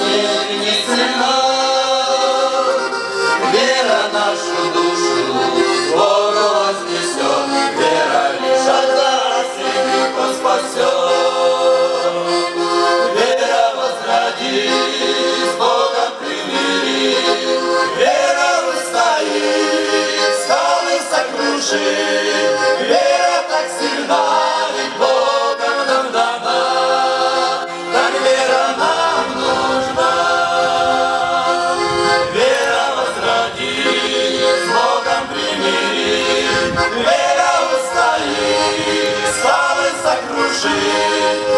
Yeah. Вера устоит, скалы закружит.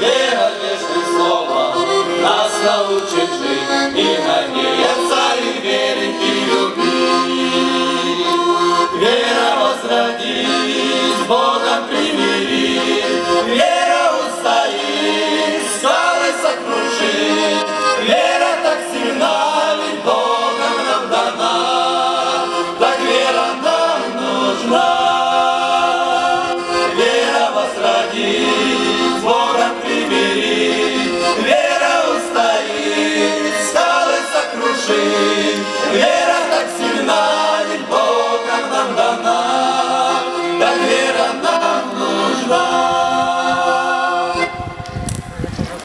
вера вежды слова Нас научит жить и надеяться и верить и любить. Вера возродись, Богом прими души. Вера так сильна, лишь Бога нам дана, так вера